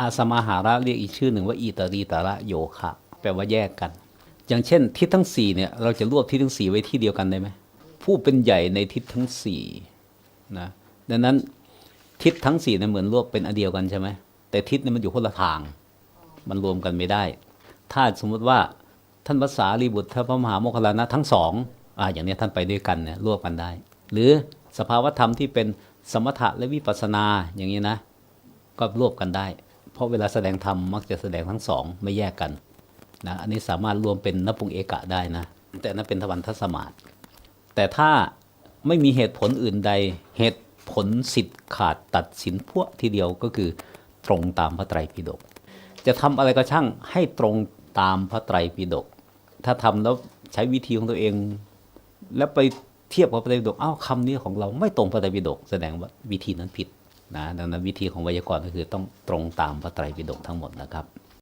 อาสมาหาระเรียกอีกชื่อหนึ่งว่าอิตารีตาระโยคะ แปลว่าแยกกัน อย่างเช่นทิศทั้งสี่เนี่ยเราจะรวบทิศทั้งสี่ไว้ที่เดียวกันได้ไหมผู้เป็นใหญ่ในทิศทั้งสี่นะดังนั้นทิศทั้งสี่เนี่ยเหมือนรวบเป็นอันเดียวกันใช่ไหมแต่ทิศเนี่ยมันอยู่คนละทาง มันรวมกันไม่ได้ ถ้าสมมุติว่าท่านภาษารีบุตรท่านพระมหาโมคคลานะทั้งสองอ่าอย่างนี้ท่านไปด้วยกันเนี่ยรวบกันได้ หรือสภาวธรรมที่เป็นสมถะและวิปัสสนาอย่างนี้นะ ก็รวบกันได้ ราะเวลาแสดงธรรมมักจะแสดงทั้งสองไม่แยกกันนะอันนี้สามารถรวมเป็นนปุงเอกะได้นะแต่นั้นเป็นทวันทสมาตแต่ถ้าไม่มีเหตุผลอื่นใดเหตุผลสิทธิ์ขาดตัดสินพวกทีเดียวก็คือตรงตามพระไตรปิฎกจะทำอะไรก็ช่างให้ตรงตามพระไตรปิฎกถ้าทำแล้วใช้วิธีของตัวเอง แล้วไปเทียบกับพระไตรปิฎกอ้าวคำนี้ของเราไม่ตรงพระไตรปิฎกแสดงว่าวิธีนั้นผิด นะดังนั้นวิธีของไวยากรณ์ก็คือต้องตรงตามพระไตรปิฎกทั้งหมดนะครับ